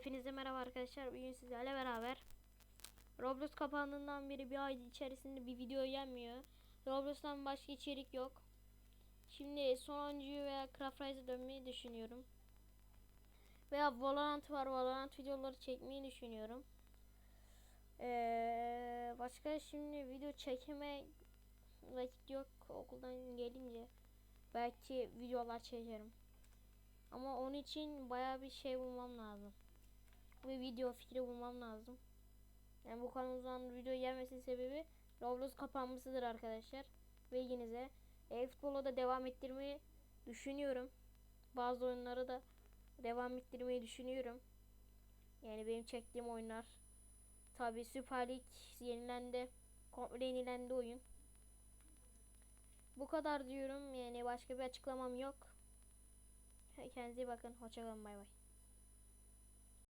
Hepinize merhaba arkadaşlar. Bugün sizlerle beraber Roblox kapandığından beri bir ay içerisinde bir video gelmiyor. Roblox'tan başka içerik yok. Şimdi sonuncuyu veya Craft dönmeyi düşünüyorum. Veya Valorant var. Valorant videoları çekmeyi düşünüyorum. Ee, başka şimdi video çekime vakit yok okuldan gelince. Belki videolar çekerim. Ama onun için baya bir şey bulmam lazım. Ve video fikri bulmam lazım. Yani bu kadar uzun video gelmesinin sebebi Roblox kapanmasıdır arkadaşlar. Bilginize. E, futbola da devam ettirmeyi düşünüyorum. Bazı oyunları da devam ettirmeyi düşünüyorum. Yani benim çektiğim oyunlar. Tabi Süper Lig yenilendi. Komple yenilendi oyun. Bu kadar diyorum. Yani başka bir açıklamam yok. Kendinize iyi bakın. Hoşçakalın. Bay bay.